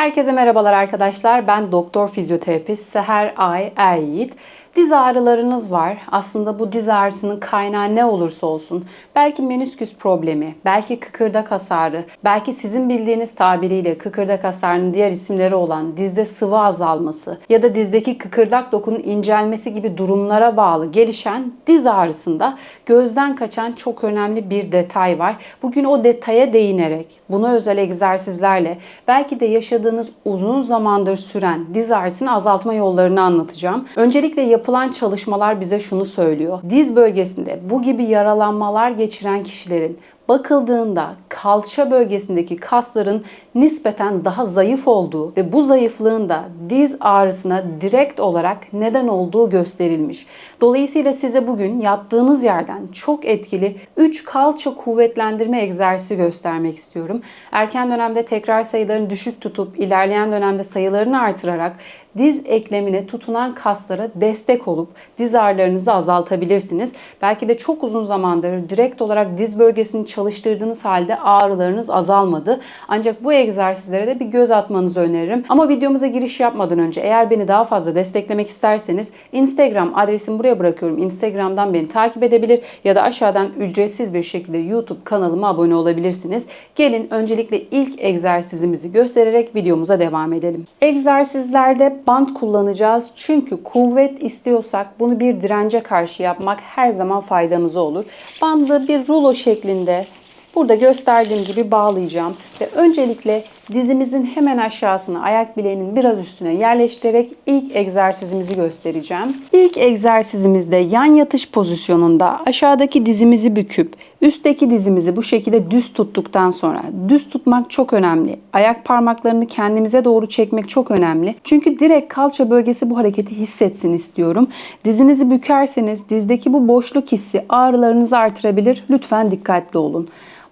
Herkese merhabalar arkadaşlar. Ben doktor fizyoterapist Seher Ay Er Yiğit. Diz ağrılarınız var. Aslında bu diz ağrısının kaynağı ne olursa olsun. Belki menisküs problemi, belki kıkırdak hasarı, belki sizin bildiğiniz tabiriyle kıkırdak hasarının diğer isimleri olan dizde sıvı azalması ya da dizdeki kıkırdak dokunun incelmesi gibi durumlara bağlı gelişen diz ağrısında gözden kaçan çok önemli bir detay var. Bugün o detaya değinerek, buna özel egzersizlerle belki de yaşadığınız uzun zamandır süren diz ağrısını azaltma yollarını anlatacağım. Öncelikle yapılan çalışmalar bize şunu söylüyor. Diz bölgesinde bu gibi yaralanmalar geçiren kişilerin bakıldığında kalça bölgesindeki kasların nispeten daha zayıf olduğu ve bu zayıflığın da diz ağrısına direkt olarak neden olduğu gösterilmiş. Dolayısıyla size bugün yattığınız yerden çok etkili 3 kalça kuvvetlendirme egzersizi göstermek istiyorum. Erken dönemde tekrar sayılarını düşük tutup ilerleyen dönemde sayılarını artırarak diz eklemine tutunan kaslara destek olup diz ağrılarınızı azaltabilirsiniz. Belki de çok uzun zamandır direkt olarak diz bölgesini çalıştırdığınız halde ağrılarınız azalmadı. Ancak bu egzersizlere de bir göz atmanızı öneririm. Ama videomuza giriş yapmadan önce eğer beni daha fazla desteklemek isterseniz Instagram adresimi buraya bırakıyorum. Instagram'dan beni takip edebilir ya da aşağıdan ücretsiz bir şekilde YouTube kanalıma abone olabilirsiniz. Gelin öncelikle ilk egzersizimizi göstererek videomuza devam edelim. Egzersizlerde bant kullanacağız. Çünkü kuvvet istiyorsak bunu bir dirence karşı yapmak her zaman faydanıza olur. Bandı bir rulo şeklinde burada gösterdiğim gibi bağlayacağım ve öncelikle dizimizin hemen aşağısına ayak bileğinin biraz üstüne yerleştirerek ilk egzersizimizi göstereceğim. İlk egzersizimizde yan yatış pozisyonunda aşağıdaki dizimizi büküp üstteki dizimizi bu şekilde düz tuttuktan sonra düz tutmak çok önemli. Ayak parmaklarını kendimize doğru çekmek çok önemli. Çünkü direkt kalça bölgesi bu hareketi hissetsin istiyorum. Dizinizi bükerseniz dizdeki bu boşluk hissi ağrılarınızı artırabilir. Lütfen dikkatli olun.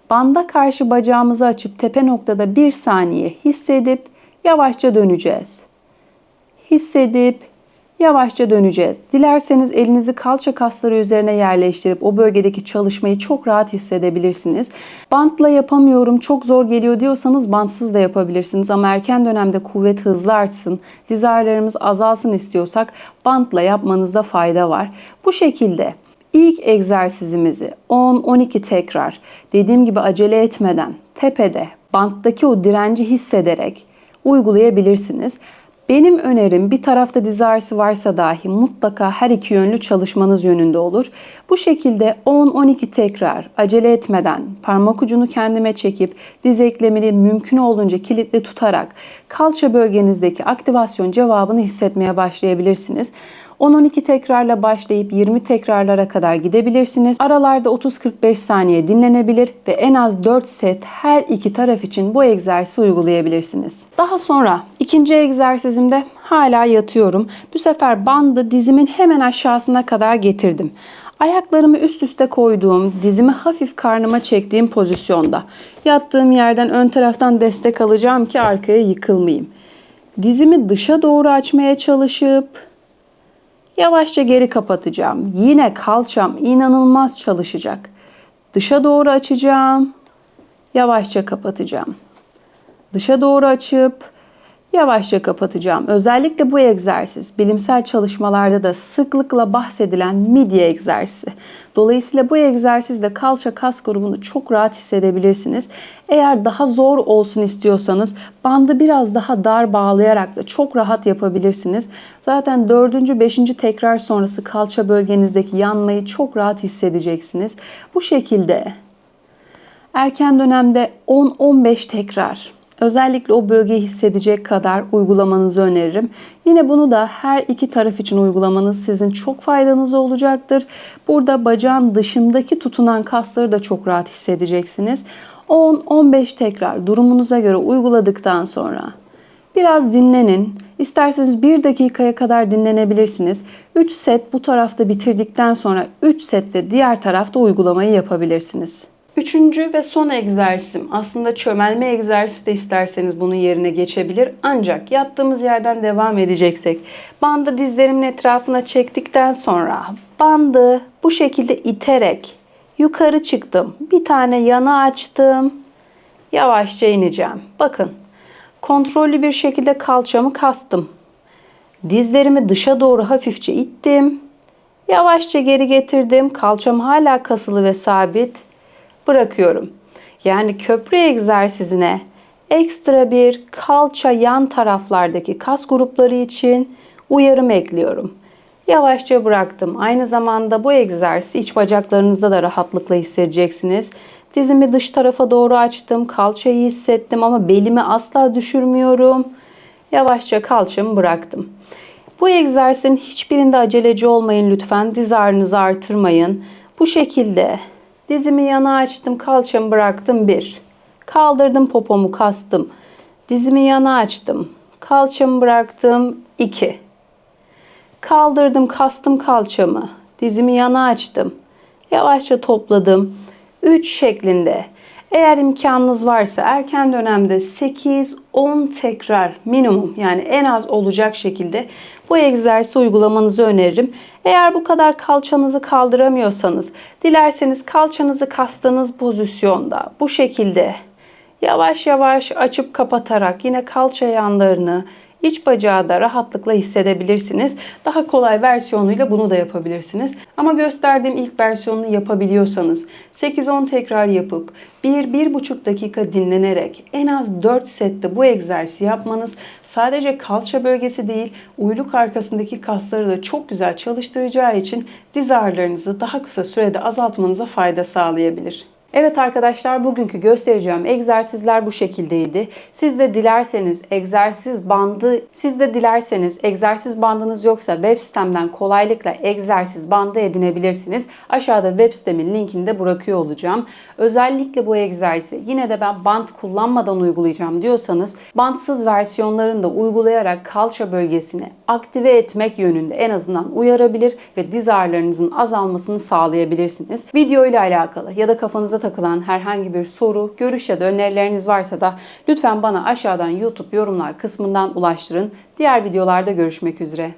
Banda karşı bacağımızı açıp tepe noktada bir saniye hissedip yavaşça döneceğiz. Hissedip yavaşça döneceğiz. Dilerseniz elinizi kalça kasları üzerine yerleştirip o bölgedeki çalışmayı çok rahat hissedebilirsiniz. Bantla yapamıyorum, çok zor geliyor diyorsanız bantsız da yapabilirsiniz ama erken dönemde kuvvet hızlı artsın, diz ağrılarımız azalsın istiyorsak bantla yapmanızda fayda var. Bu şekilde İlk egzersizimizi 10-12 tekrar dediğim gibi acele etmeden tepede banttaki o direnci hissederek uygulayabilirsiniz. Benim önerim bir tarafta diz ağrısı varsa dahi mutlaka her iki yönlü çalışmanız yönünde olur. Bu şekilde 10-12 tekrar acele etmeden parmak ucunu kendime çekip diz eklemini mümkün olduğunca kilitli tutarak kalça bölgenizdeki aktivasyon cevabını hissetmeye başlayabilirsiniz. 10-12 tekrarla başlayıp 20 tekrarlara kadar gidebilirsiniz. Aralarda 30-45 saniye dinlenebilir ve en az 4 set her iki taraf için bu egzersizi uygulayabilirsiniz. Daha sonra ikinci egzersizimde hala yatıyorum. Bu sefer bandı dizimin hemen aşağısına kadar getirdim. Ayaklarımı üst üste koyduğum, dizimi hafif karnıma çektiğim pozisyonda. Yattığım yerden ön taraftan destek alacağım ki arkaya yıkılmayayım. Dizimi dışa doğru açmaya çalışıp Yavaşça geri kapatacağım. Yine kalçam inanılmaz çalışacak. Dışa doğru açacağım. Yavaşça kapatacağım. Dışa doğru açıp yavaşça kapatacağım. Özellikle bu egzersiz bilimsel çalışmalarda da sıklıkla bahsedilen midye egzersizi. Dolayısıyla bu egzersizde kalça kas grubunu çok rahat hissedebilirsiniz. Eğer daha zor olsun istiyorsanız bandı biraz daha dar bağlayarak da çok rahat yapabilirsiniz. Zaten 4. 5. tekrar sonrası kalça bölgenizdeki yanmayı çok rahat hissedeceksiniz. Bu şekilde erken dönemde 10-15 tekrar Özellikle o bölgeyi hissedecek kadar uygulamanızı öneririm. Yine bunu da her iki taraf için uygulamanız sizin çok faydanız olacaktır. Burada bacağın dışındaki tutunan kasları da çok rahat hissedeceksiniz. 10-15 tekrar durumunuza göre uyguladıktan sonra biraz dinlenin. İsterseniz 1 dakikaya kadar dinlenebilirsiniz. 3 set bu tarafta bitirdikten sonra 3 sette diğer tarafta uygulamayı yapabilirsiniz. Üçüncü ve son egzersizim aslında çömelme egzersizi de isterseniz bunun yerine geçebilir. Ancak yattığımız yerden devam edeceksek bandı dizlerimin etrafına çektikten sonra bandı bu şekilde iterek yukarı çıktım. Bir tane yana açtım. Yavaşça ineceğim. Bakın Kontrollü bir şekilde kalçamı kastım. Dizlerimi dışa doğru hafifçe ittim. Yavaşça geri getirdim. Kalçam hala kasılı ve sabit. Bırakıyorum. Yani köprü egzersizine ekstra bir kalça yan taraflardaki kas grupları için uyarım ekliyorum. Yavaşça bıraktım. Aynı zamanda bu egzersizi iç bacaklarınızda da rahatlıkla hissedeceksiniz. Dizimi dış tarafa doğru açtım. Kalçayı hissettim ama belimi asla düşürmüyorum. Yavaşça kalçamı bıraktım. Bu egzersizin hiçbirinde aceleci olmayın lütfen. Diz ağrınızı artırmayın. Bu şekilde dizimi yana açtım, kalçamı bıraktım. Bir. Kaldırdım popomu kastım. Dizimi yana açtım. Kalçamı bıraktım. iki. Kaldırdım, kastım kalçamı. Dizimi yana açtım. Yavaşça topladım. 3 şeklinde. Eğer imkanınız varsa erken dönemde 8-10 tekrar minimum yani en az olacak şekilde bu egzersizi uygulamanızı öneririm. Eğer bu kadar kalçanızı kaldıramıyorsanız dilerseniz kalçanızı kastığınız pozisyonda bu şekilde yavaş yavaş açıp kapatarak yine kalça yanlarını İç bacağı da rahatlıkla hissedebilirsiniz. Daha kolay versiyonuyla bunu da yapabilirsiniz. Ama gösterdiğim ilk versiyonunu yapabiliyorsanız 8-10 tekrar yapıp 1-1,5 dakika dinlenerek en az 4 sette bu egzersizi yapmanız sadece kalça bölgesi değil uyluk arkasındaki kasları da çok güzel çalıştıracağı için diz ağrılarınızı daha kısa sürede azaltmanıza fayda sağlayabilir. Evet arkadaşlar bugünkü göstereceğim egzersizler bu şekildeydi. Siz de dilerseniz egzersiz bandı, siz de dilerseniz egzersiz bandınız yoksa web sitemden kolaylıkla egzersiz bandı edinebilirsiniz. Aşağıda web sitemin linkini de bırakıyor olacağım. Özellikle bu egzersizi yine de ben bant kullanmadan uygulayacağım diyorsanız bantsız versiyonlarını da uygulayarak kalça bölgesini aktive etmek yönünde en azından uyarabilir ve diz ağrılarınızın azalmasını sağlayabilirsiniz. Video ile alakalı ya da takılan herhangi bir soru, görüş ya da önerileriniz varsa da lütfen bana aşağıdan YouTube yorumlar kısmından ulaştırın. Diğer videolarda görüşmek üzere.